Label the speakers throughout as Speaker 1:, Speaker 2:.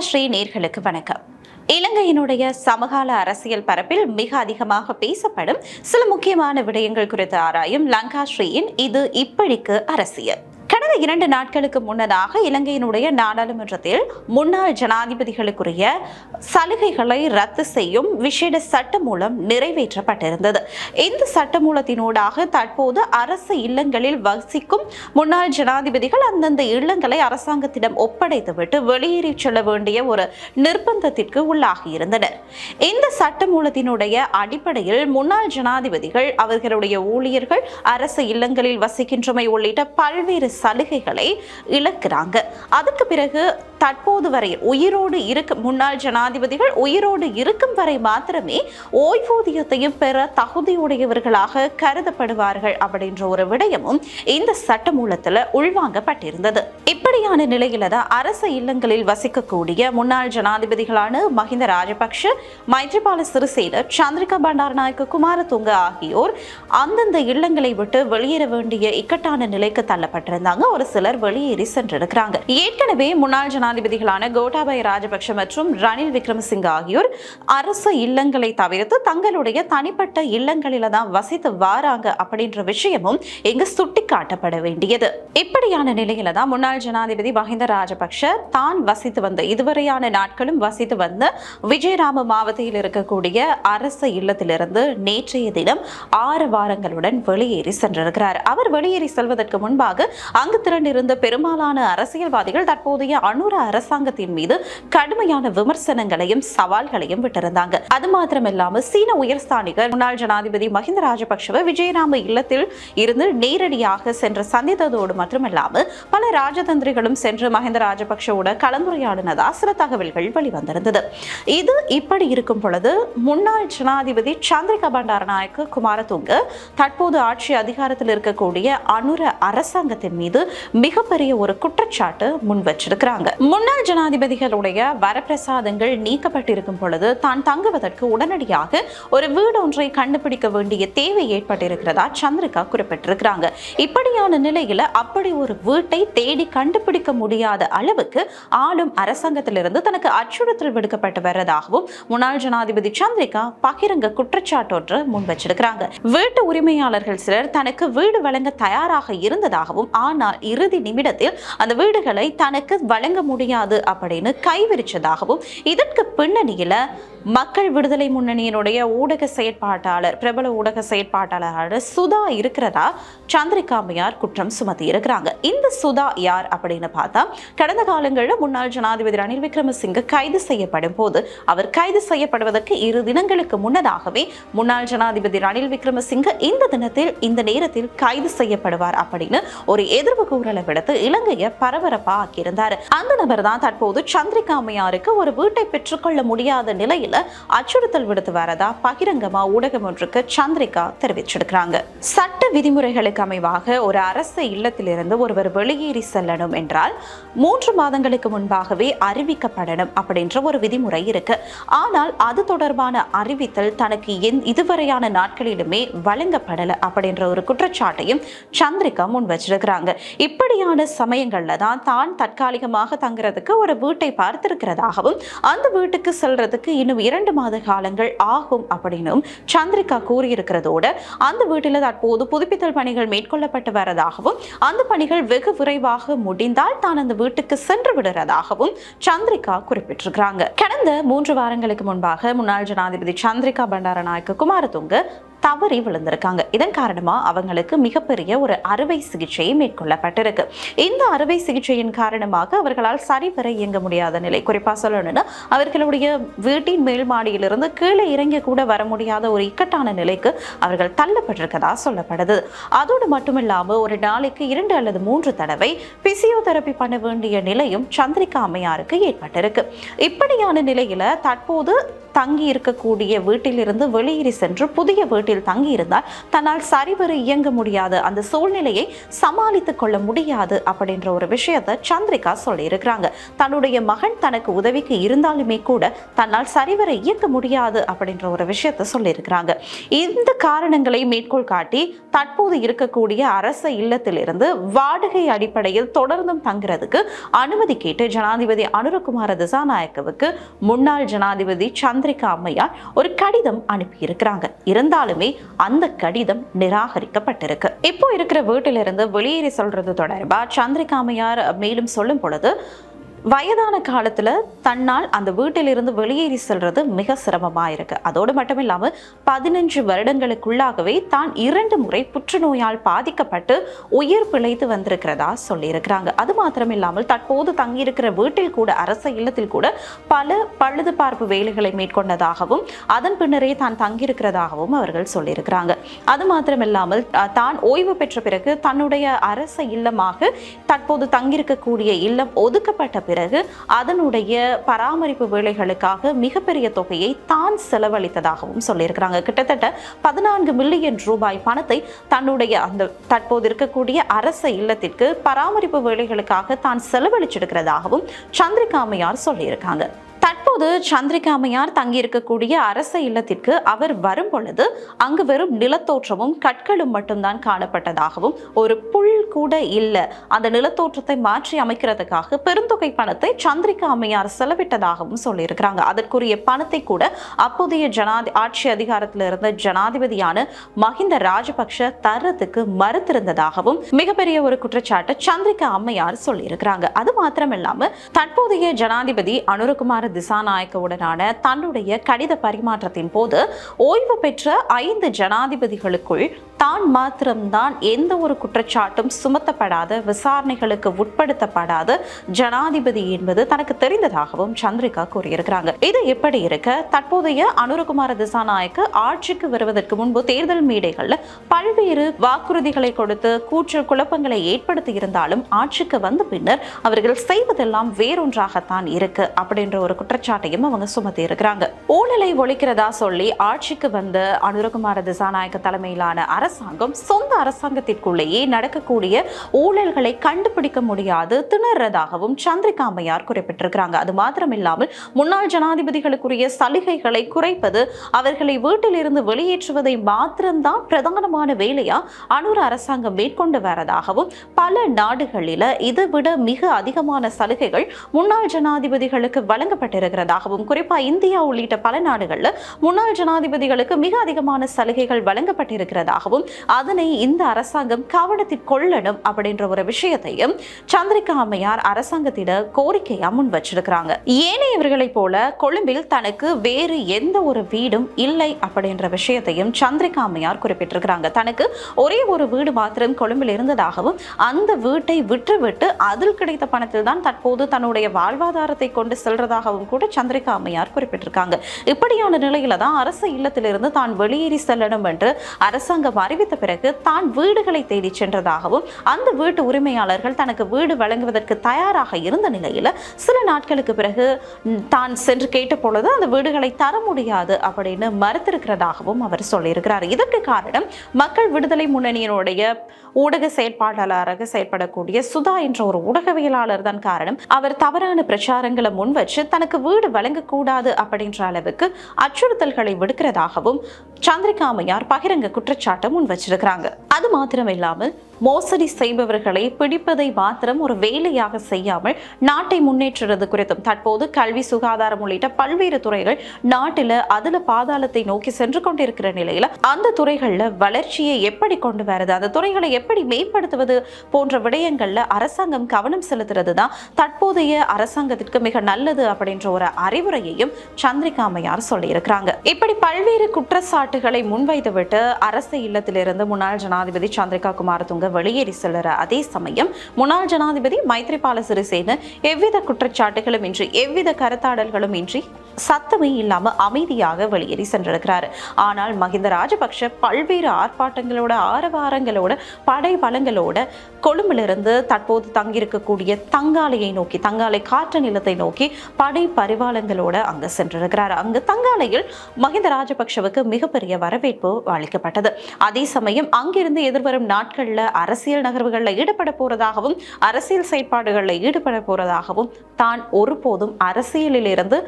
Speaker 1: ஸ்ரீ நேர்களுக்கு வணக்கம். இலங்கையினுடைய சமகால அரசியல் பரப்பில் மிக அதிகமாக பேசப்படும் சில முக்கியமான விடயங்கள் குறித்து ஆராயும் லங்கா ஸ்ரீயின் இது இப்படிக்கு அரசியல். கடந்த இரண்டு நாட்களுக்கு முன்னதாக இலங்கையினுடைய நாடாளுமன்றத்தில் முன்னாள் ஜனாதிபதிகளுக்குரிய சலுகைகளை ரத்து செய்யும் விசேட சட்ட மூலம் நிறைவேற்றப்பட்டிருந்தது. இந்த சட்ட மூலத்தினூடாக தற்போது அரசு இல்லங்களில் வசிக்கும் முன்னாள் ஜனாதிபதிகள் அந்தந்த இல்லங்களை அரசாங்கத்திடம் ஒப்படைத்துவிட்டு வெளியேறி செல்ல வேண்டிய ஒரு நிர்பந்தத்திற்கு உள்ளாகியிருந்தனர் இந்த சட்ட மூலத்தினுடைய அடிப்படையில் முன்னாள் ஜனாதிபதிகள் அவர்களுடைய ஊழியர்கள் அரசு இல்லங்களில் வசிக்கின்றமை உள்ளிட்ட பல்வேறு சலுகைகளை இழக்கிறாங்க. அதுக்கு பிறகு தற்போது வரை உயிரோடு இருக்க முன்னாள் ஜனாதிபதிகள் உயிரோடு இருக்கும் வரை மாத்திரமே ஓய்வூதியத்தையும் பெற தகுதியுடையவர்களாக கருதப்படுவார்கள் அப்படின்ற ஒரு விடயமும் இந்த சட்டமூலத்தில் உள்வாங்கப்பட்டிருந்தது. இப்படியான நிலையில தான் அரசு இல்லங்களில் வசிக்கக்கூடிய முன்னாள் ஜனாதிபதிகளான மஹிந்த ராஜபக்ஷ மைத்ரிபால சிறிசேன சந்திரிகா பண்டாரநாயக்க குமாரதுங்க ஆகியோர் அந்தந்த இல்லங்களை விட்டு வெளியேற வேண்டிய இக்கட்டான நிலைக்கு தள்ளப்பட்டிருந்தாங்க. ஒரு சிலர் வெளியேறி சென்றிருக்கிறாங்க. ஏற்கனவே முன்னாள் ஜனாதிபதிகளான கோட்டாபய ராஜபக்ஷ மற்றும் ரணில் விக்ரமசிங்க ஆகியோர் அரசு இல்லங்களை தவிர்த்து தங்களுடைய தனிப்பட்ட இல்லங்களில தான் வசித்து வாராங்க அப்படின்ற விஷயமும் இங்கு சுட்டிக்காட்டப்பட வேண்டியது. இப்படியான நிலையில தான் முன்னாள் ஜனாதிபதி மஹிந்த ராஜபக்ஷ தான் வசித்து வந்த இதுவரையான நாட்களும் வசித்து வந்த விஜயராம மாவட்டத்தில் இருக்கக்கூடிய அரசு இல்லத்திலிருந்து நேற்றைய தினம் ஆறு வாரங்களுடன் வெளியேறி சென்றிருக்கிறார். அவர் வெளியேறி செல்வதற்கு முன்பாக அங்கு திரண்டிருந்த பெரும்பாலான அரசியல்வாதிகள் தற்போதைய அனுர அரசாங்கத்தின் மீது கடுமையான விமர்சனங்களையும் சவால்களையும் விட்டிருந்தாங்க. அது மாத்திரமில்லாம சீன உயர்ஸ்தானிகர் முன்னாள் ஜனாதிபதி மஹிந்த ராஜபக்சவை விஜயராம இல்லத்தில் இருந்து நேரடியாக சென்று சந்தித்ததோடு மட்டுமல்லாம பல ராஜதந்திரிகளும் சென்று மஹிந்த ராஜபக்சவோட கலந்துரையாடினதா சில தகவல்கள் வெளிவந்திருந்தது. இது இப்படி இருக்கும் பொழுது முன்னாள் ஜனாதிபதி சந்திரிகா பண்டாரநாயக்க குமாரதுங்க தற்போது ஆட்சி அதிகாரத்தில் இருக்கக்கூடிய அனுர அரசாங்கத்தின் மீது மிகப்பெரிய ஒரு குற்றச்சாட்டு முன் வச்சிருக்கிறாங்க முன்னாள் ஜனாதிபதிகளுடைய வரப்பிரசாதங்கள் நீக்கப்பட்டிருக்கும் பொழுது தான் தங்குவதற்கு உடனடியாக ஒரு வீடு ஒன்றை கண்டுபிடிக்க வேண்டிய தேவை ஏற்பட்டிருக்கிறதா சந்திரிகா குறிப்பிட்டிருக்கிறாங்க. இப்படியான நிலையில அப்படி ஒரு வீட்டை தேடி கண்டுபிடிக்க முடியாத அளவுக்கு ஆளும் அரசாங்கத்திலிருந்து தனக்கு அச்சுறுத்தல் விடுக்கப்பட்டு வர்றதாகவும் முன்னாள் ஜனாதிபதி சந்திரிகா பகிரங்க குற்றச்சாட்டொன்று முன் வச்சிருக்கிறாங்க. வீட்டு உரிமையாளர்கள் சிலர் தனக்கு வீடு வழங்க தயாராக இருந்ததாகவும் ஆனால் இறுதி நிமிடத்தில் அந்த வீடுகளை தனக்கு வழங்க முடியாது அப்படின்னு கைவிரிச்சதாகவும் இதற்கு பின்னணியில் மக்கள் விடுதலை முன்னணியினுடைய ஊடக செயற்பாட்டாளர் பிரபல ஊடக செயற்பாட்டாளரான சுதா இருக்கிறதா? சந்திரிகாமையார் குற்றம் சுமத்தி இருக்கிறாங்க இந்த சுதா யார் அப்படின்னு பார்த்தா கடந்த காலங்களில் முன்னாள் ஜனாதிபதி ரணில் விக்ரமசிங்க கைது செய்யப்படும் போது அவர் கைது செய்யப்படுவதற்கு இரு தினங்களுக்கு முன்னதாகவே முன்னாள் ஜனாதிபதி ரணில் விக்ரமசிங்க இந்த தினத்தில் இந்த நேரத்தில் கைது செய்யப்படுவார் அப்படின்னு ஒரு எதிர்ப்பு கூறலை விடுத்து இலங்கையை பரபரப்பா ஆக்கியிருந்தார் அந்த நபர் தான் தற்போது சந்திரிகாமையாருக்கு ஒரு வீட்டை பெற்றுக்கொள்ள முடியாத நிலையில் அச்சுறுத்தல் விடுத்து வரதா பகிரங்கமா ஊடகம் ஒன்றுக்கு சந்திரிகா தெரிவிச்சிருக்கிறாங்க. சட்ட விதிமுறைகளுக்கு அமைவாக ஒரு அரசு இல்லத்திலிருந்து ஒருவர் வெளியேறி செல்லணும் என்றால் மூன்று மாதங்களுக்கு முன்பாகவே அறிவிக்கப்படணும் அப்படின்ற ஒரு விதிமுறை இருக்கு. ஆனால் அது தொடர்பான அறிவித்தல் தனக்கு இதுவரையான நாட்களிலுமே வழங்கப்படலை அப்படின்ற ஒரு குற்றச்சாட்டையும் சந்திரிகா முன் வச்சிருக்கிறாங்க. இப்படியான சமயங்கள்ல தான் தான் தற்காலிகமாக தங்குறதுக்கு ஒரு வீட்டை பார்த்திருக்கிறதாகவும் அந்த வீட்டுக்கு செல்றதுக்கு இன்னும் இரண்டு மாத காலங்கள் ஆகும் அப்படின்னும் சந்திரிகா கூறியிருக்கிறதோடு அந்த வீட்டில் தற்போது புதுப்பித்தல் பணிகள் மேற்கொள்ளப்பட்டு வரதாகவும் அந்த பணிகள் வெகு விரைவாக முடிந்தால் தான் அந்த வீட்டுக்கு சென்று விடுறதாகவும் சந்திரிகா குறிப்பிட்டிருக்கிறாங்க. கடந்த மூன்று வாரங்களுக்கு முன்பாக முன்னாள் ஜனாதிபதி சந்திரிகா பண்டாரநாயக்க குமாரதுங்க தவறி விழுந்திருக்காங்க. இதன் காரணமாக அவங்களுக்கு மிகப்பெரிய ஒரு அறுவை சிகிச்சை மேற்கொள்ளப்பட்டிருக்கு. இந்த அறுவை சிகிச்சையின் காரணமாக அவர்களால் சரிவர இயங்க முடியாத நிலை. குறிப்பாக சொல்லணும்னா அவர்களுடைய வீட்டின் மேல் மாடியிலிருந்து கீழே இறங்கி கூட வர முடியாத ஒரு இக்கட்டான நிலைக்கு அவர்கள் தள்ளப்பட்டிருக்கதா சொல்லப்படுது. அதோடு மட்டுமில்லாமல் ஒரு நாளைக்கு இரண்டு அல்லது மூன்று தடவை பிசியோதெரப்பி பண்ண வேண்டிய நிலையும் சந்திரிகா அம்மையாருக்கு ஏற்பட்டிருக்கு. இப்படியான நிலையில தற்போது தங்கி இருக்கக்கூடிய வீட்டிலிருந்து வெளியேறி சென்று புதிய வீட்டில் தங்கி இருந்தால் தன்னால் சரிவர இயங்க முடியாது. அந்த சூழ்நிலையை சமாளித்துக் கொள்ள முடியாது அப்படின்ற ஒரு விஷயத்தை சந்திரிகா சொல்லியிருக்கிறாங்க. தன்னுடைய மகன் தனக்கு உதவிக்கு இருந்தாலுமே கூட தன்னால் சரிவர இயக்க முடியாது அப்படின்ற ஒரு விஷயத்தை சொல்லியிருக்கிறாங்க. இந்த காரணங்களை மேற்கோள் காட்டி தற்போது இருக்கக்கூடிய அரச இல்லத்திலிருந்து வாடகை அடிப்படையில் தொடர்ந்தும் தங்குறதுக்கு அனுமதி கேட்டு ஜனாதிபதி அனுரகுமார திசாநாயக்கவுக்கு முன்னாள் ஜனாதிபதி சந்திர சந்திரிகா அம்மையார் ஒரு கடிதம் அனுப்பியிருக்கிறாங்க. இருந்தாலுமே அந்த கடிதம் நிராகரிக்கப்பட்டிருக்கு. இப்போ இருக்கிற வீட்டிலிருந்து வெளியேறி சொல்றது தொடர்பா சந்திரிகா அம்மையார் மேலும் சொல்லும் பொழுது வயதான காலத்தில் தன்னால் அந்த வீட்டிலிருந்து வெளியேறி செல்றது மிக சிரமமாக இருக்கு அதோடு மட்டும் பதினஞ்சு வருடங்களுக்குள்ளாகவே தான் இரண்டு முறை புற்றுநோயால் பாதிக்கப்பட்டு உயிர் பிழைத்து வந்திருக்கிறதா சொல்லியிருக்கிறாங்க. அது மாத்திரம் இல்லாமல் தற்போது தங்கியிருக்கிற வீட்டில் கூட அரச இல்லத்தில் கூட பல பழுது பார்ப்பு வேலைகளை மேற்கொண்டதாகவும் அதன் பின்னரே தான் தங்கியிருக்கிறதாகவும் அவர்கள் சொல்லியிருக்கிறாங்க. அது மாத்திரம் இல்லாமல் தான் ஓய்வு பெற்ற பிறகு தன்னுடைய அரச இல்லமாக தற்போது தங்கியிருக்கக்கூடிய இல்லம் ஒதுக்கப்பட்ட பிறகு அதனுடைய பராமரிப்பு வேலைகளுக்காக மிகப்பெரிய தொகையை தான் செலவழித்ததாகவும் சொல்லியிருக்கிறாங்க. கிட்டத்தட்ட பதினான்கு மில்லியன் ரூபாய் பணத்தை தன்னுடைய அந்த தற்போது இருக்கக்கூடிய அரச இல்லத்திற்கு பராமரிப்பு வேலைகளுக்காக தான் செலவழிச்சிருக்கிறதாகவும் சந்திரிகாமையார் சொல்லியிருக்காங்க. தற்போது சந்திரிகா அம்மையார் தங்கியிருக்கக்கூடிய அரச இல்லத்திற்கு அவர் வரும் பொழுது அங்கு வெறும் நிலத்தோற்றமும் கற்களும் மட்டும்தான் காணப்பட்டதாகவும் ஒரு புல் கூட இல்லை. அந்த நிலத்தோற்றத்தை மாற்றி அமைக்கிறதுக்காக பெருந்தொகை பணத்தை சந்திரிகா அம்மையார் செலவிட்டதாகவும் சொல்லியிருக்கிறாங்க. அதற்குரிய பணத்தை கூட அப்போதைய ஜனாதி ஆட்சி அதிகாரத்தில் இருந்த ஜனாதிபதியான மஹிந்த ராஜபக்ஷ தர்றதுக்கு மறுத்திருந்ததாகவும் மிகப்பெரிய ஒரு குற்றச்சாட்டை சந்திரிகா அம்மையார் சொல்லியிருக்கிறாங்க. அது மாத்திரமில்லாம தற்போதைய ஜனாதிபதி அனுரகுமார் திசாநாயக்கவுடனான தன்னுடைய கடித பரிமாற்றத்தின் போது ஓய்வு பெற்ற ஐந்து ஜனாதிபதிகளுக்குள் தான் மாத்திரம்தான் எந்த ஒரு குற்றச்சாட்டும் சுமத்தப்படாத விசாரணைகளுக்கு உட்படுத்தப்படாத. ஜனாதிபதி என்பது தனக்கு தெரிந்ததாகவும் சந்திரிகா கூறியிருக்கிறாங்க. இது எப்படி இருக்க? தற்போதைய அனுரகுமார திசாநாயக்க ஆட்சிக்கு வருவதற்கு முன்பு தேர்தல் மேடைகள்ல பல்வேறு வாக்குறுதிகளை கொடுத்து கூற்று குழப்பங்களை ஏற்படுத்தி இருந்தாலும் ஆட்சிக்கு வந்த பின்னர் அவர்கள் செய்வதெல்லாம் வேறொன்றாகத்தான் இருக்கு அப்படின்ற ஒரு குற்றச்சாட்டையும் அவங்க சுமத்தி இருக்கிறாங்க. ஊழலை ஒழிக்கிறதா சொல்லி ஆட்சிக்கு வந்த அனுரகுமார திசாநாயக்க தலைமையிலான அரசாங்கம் சொந்த அரசாங்கத்திற்குள்ளேயே நடக்கக்கூடிய ஊழல்களை கண்டுபிடிக்க முடியாது திணறதாகவும் சந்திரிகா அம்மையார் குறிப்பிட்டிருக்கிறாங்க. அது மாத்திரமில்லாமல் முன்னாள் ஜனாதிபதிகளுக்குரிய சலுகைகளை குறைப்பது அவர்களை வீட்டிலிருந்து வெளியேற்றுவதை மாத்திரம்தான் பிரதானமான வேலையா அனுர அரசாங்கம் மேற்கொண்டு வரதாகவும் பல நாடுகளில இதைவிட மிக அதிகமான சலுகைகள் முன்னாள் ஜனாதிபதிகளுக்கு வழங்கப்பட்டிருக்கிறதாகவும் குறிப்பா இந்தியா உள்ளிட்ட பல நாடுகளில் முன்னாள் ஜனாதிபதிகளுக்கு மிக அதிகமான சலுகைகள் வழங்கப்பட்டிருக்கிறதாகவும் அதனை இந்த அரசாங்கம் கவனத்தில் கொள்ளணும் அப்படின்ற ஒரு விஷயத்தையும் சந்திரிகா அம்மையார் அரசாங்கத்திட கோரிக்கையா முன் வச்சிருக்கிறாங்க. ஏனையவர்களைப் போல கொழும்பில் தனக்கு வேறு எந்த ஒரு வீடும் இல்லை அப்படின்ற விஷயத்தையும் சந்திரிகா அம்மையார் குறிப்பிட்டிருக்கிறாங்க. தனக்கு ஒரே ஒரு வீடு மாத்திரம் கொழும்பில் இருந்ததாகவும் அந்த வீட்டை விற்றுவிட்டு அதில் கிடைத்த பணத்தில் தான் தற்போது தன்னுடைய வாழ்வாதாரத்தை கொண்டு செல்றதாகவும் கூட சந்திரிகா அம்மையார் குறிப்பிட்டிருக்காங்க. இப்படியான நிலையில தான் அரசு இல்லத்திலிருந்து தான் வெளியேறி செல்லணும் என்று அரசாங்கம் அறிவித்த பிறகு தான் வீடுகளை தேடி சென்றதாகவும் அந்த வீட்டு உரிமையாளர்கள் தனக்கு வீடு வழங்குவதற்கு தயாராக இருந்த நிலையில் சில நாட்களுக்கு பிறகு தான் சென்று கேட்ட பொழுது அந்த வீடுகளை தர முடியாது அப்படின்னு மறுத்திருக்கிறதாகவும் அவர் சொல்லியிருக்கிறார். இதற்கு காரணம் மக்கள் விடுதலை முன்னணியினுடைய ஊடக செயற்பாட்டாளராக செயல்படக்கூடிய சுதா என்ற ஒரு ஊடகவியலாளர் தான் காரணம். அவர் தவறான பிரச்சாரங்களை முன்வச்சு தனக்கு வீடு வழங்கக்கூடாது அப்படின்ற அளவுக்கு அச்சுறுத்தல்களை விடுக்கிறதாகவும் சந்திரிகாமையார் பகிரங்க குற்றச்சாட்டும் முன் வச்சிருக்கிறாங்க. அது மாத்திரம் இல்லாமல் மோசடி செய்பவர்களை பிடிப்பதை மாத்திரம் ஒரு வேலையாக செய்யாமல் நாட்டை முன்னேற்றுறது குறித்தும் தற்போது கல்வி சுகாதாரம் உள்ளிட்ட பல்வேறு துறைகள் நாட்டில் அதுல பாதாளத்தை நோக்கி சென்று கொண்டிருக்கிற நிலையில அந்த துறைகள்ல வளர்ச்சியை எப்படி கொண்டு வரது அந்த துறைகளை எப்படி மேம்படுத்துவது போன்ற விடயங்கள்ல அரசாங்கம் கவனம் செலுத்துறது தான் தற்போதைய அரசாங்கத்திற்கு மிக நல்லது அப்படின்ற ஒரு அறிவுரையையும் சந்திரிகா அம்மையார் சொல்லியிருக்கிறாங்க. இப்படி பல்வேறு குற்றச்சாட்டுகளை முன்வைத்துவிட்டு அரசு இல்லத்திலிருந்து முன்னாள் ஜனாதிபதி சந்திரிகா குமாரதுங்க வெளியேறி செல்லுற அதே சமயம் முன்னாள் ஜனாதிபதி மைத்ரிபால சிறிசேன எவ்வித குற்றச்சாட்டுகளும் இன்றி எவ்வித கருத்தாடல்களும் இன்றி சத்தமே இல்லாமல் அமைதியாக வெளியேறி சென்றிருக்கிறார். ஆனால் மஹிந்த ராஜபக்ஷ பல்வேறு ஆர்ப்பாட்டங்களோட ஆரவாரங்களோட படை பலங்களோட கொழும்பிலிருந்து தற்போது தங்கியிருக்கக்கூடிய தங்காலையை நோக்கி தங்காலை காற்று நிலத்தை நோக்கி படை பரிவாளங்களோட அங்கு சென்றிருக்கிறார். அங்கு தங்காலையில் மஹிந்த ராஜபக்ஷவுக்கு மிகப்பெரிய வரவேற்பு அளிக்கப்பட்டது. அதே சமயம் அங்கிருந்து எதிர்வரும் நாட்களில் அரசியல் நகர்வுகளில் ஈடுபட போறதாகவும் அரசியல் செயற்பாடுகளில் ஈடுபட போறதாகவும் தான் ஒருபோதும் அரசியலில் இருந்து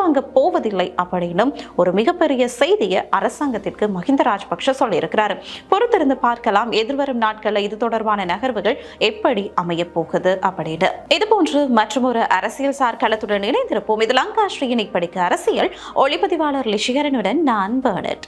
Speaker 1: பின்வாங்க போவதில்லை அப்படின்னும் ஒரு மிகப்பெரிய செய்தியை அரசாங்கத்திற்கு மஹிந்த ராஜபக்ஷ சொல்லியிருக்கிறார். பொறுத்திருந்து பார்க்கலாம் எதிர்வரும் நாட்களில் இது தொடர்பான நகர்வுகள் எப்படி அமைய போகுது அப்படின்னு. இது போன்று மற்றொரு அரசியல் சார் களத்துடன் இணைந்திருப்போம். இது லங்கா ஸ்ரீயின் அரசியல் ஒளிப்பதிவாளர் லிஷிகரனுடன் நான் பேர்னட்